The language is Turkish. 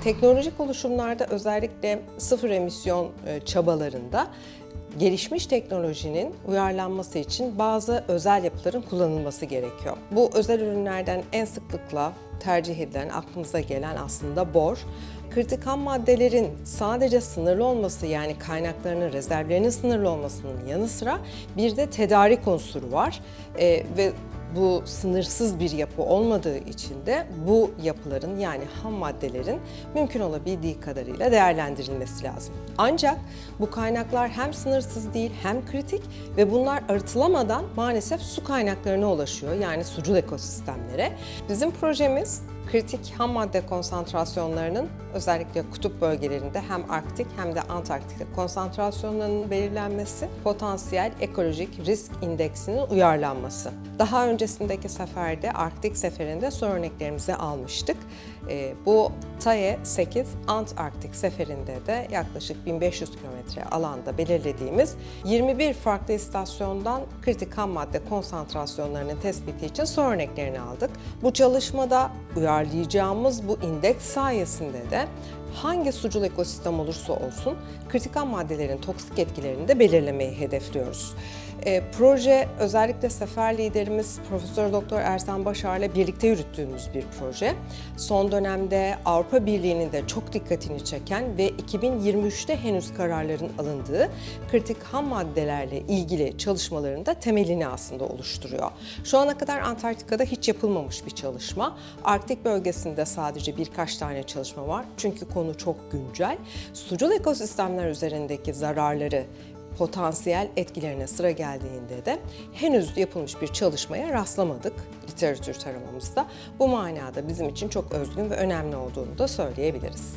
teknolojik oluşumlarda özellikle sıfır emisyon e, çabalarında gelişmiş teknolojinin uyarlanması için bazı özel yapıların kullanılması gerekiyor. Bu özel ürünlerden en sıklıkla tercih edilen, aklımıza gelen aslında bor. Kritik ham maddelerin sadece sınırlı olması yani kaynaklarının, rezervlerinin sınırlı olmasının yanı sıra bir de tedarik unsuru var. Ee, ve bu sınırsız bir yapı olmadığı için de bu yapıların yani ham maddelerin mümkün olabildiği kadarıyla değerlendirilmesi lazım. Ancak bu kaynaklar hem sınırsız değil hem kritik ve bunlar arıtılamadan maalesef su kaynaklarına ulaşıyor yani sucul ekosistemlere. Bizim projemiz kritik ham madde konsantrasyonlarının özellikle kutup bölgelerinde hem Arktik hem de Antarktik'te konsantrasyonlarının belirlenmesi, potansiyel ekolojik risk indeksinin uyarlanması. Daha öncesindeki seferde Arktik seferinde su örneklerimizi almıştık. Ee, bu TAE 8 Antarktik seferinde de yaklaşık 1500 kilometre alanda belirlediğimiz 21 farklı istasyondan kritik ham madde konsantrasyonlarının tespiti için su örneklerini aldık. Bu çalışmada uyarlayacağımız bu indeks sayesinde de hangi sucul ekosistem olursa olsun kritik ham maddelerin toksik etkilerini de belirlemeyi hedefliyoruz. E, proje özellikle sefer liderimiz Profesör Doktor Ersan Başar'la birlikte yürüttüğümüz bir proje. Son dönemde Avrupa Birliği'nin de çok dikkatini çeken ve 2023'te henüz kararların alındığı kritik ham maddelerle ilgili çalışmaların da temelini aslında oluşturuyor. Şu ana kadar Antarktika'da hiç yapılmamış bir çalışma. Arktik bölgesinde sadece birkaç tane çalışma var. Çünkü konu çok güncel. Sucul ekosistemler üzerindeki zararları potansiyel etkilerine sıra geldiğinde de henüz yapılmış bir çalışmaya rastlamadık literatür taramamızda. Bu manada bizim için çok özgün ve önemli olduğunu da söyleyebiliriz.